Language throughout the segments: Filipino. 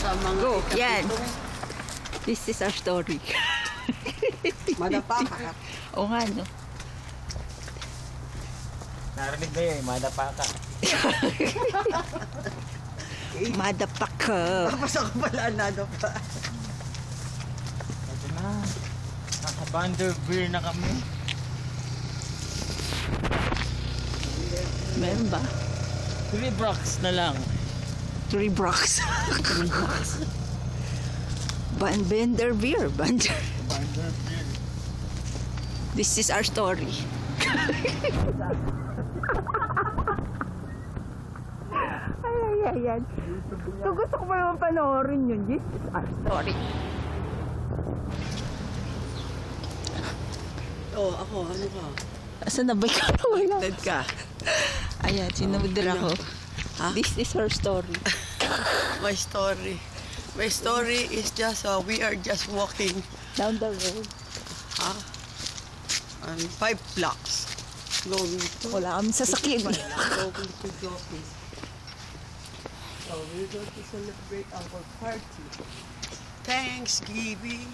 sa mga Go, yan. This is our story. Madapa ka. o nga, no? Narinig na yun, madapa ka. Madapak ka. Tapos ako pala nado pa. Ito na. Nasa Vanderveer na kami. Meron ba? Three blocks na lang. Three brocks. Van Bender beer. Bander. Vanderveer. This is our story. ay, ay, ay, ay. So, gusto ko pa naman panoorin yun. This is our story. Oh, ako, ano ka? Asan na ba ikaw? Wala. Dead ka. Ayan, sinunod ako. Ha? This is her story. My story. My story is just, uh, we are just walking Down the road. on five blocks. Going to Wala kami sasakyan. eh. going to. So we're going to celebrate our party. Thanksgiving.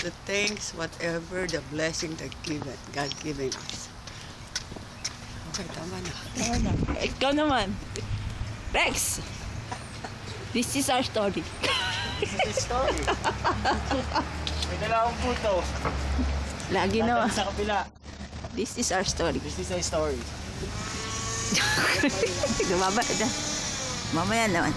The thanks, whatever the blessing that given, God given us. Okay, tama na. Tama na. Ikaw naman. Rex! This is our story. This is the story. May dala akong puto. Lagi na. Sa kabila. This is our story. This is a story. Lumaba na. Mamaya naman.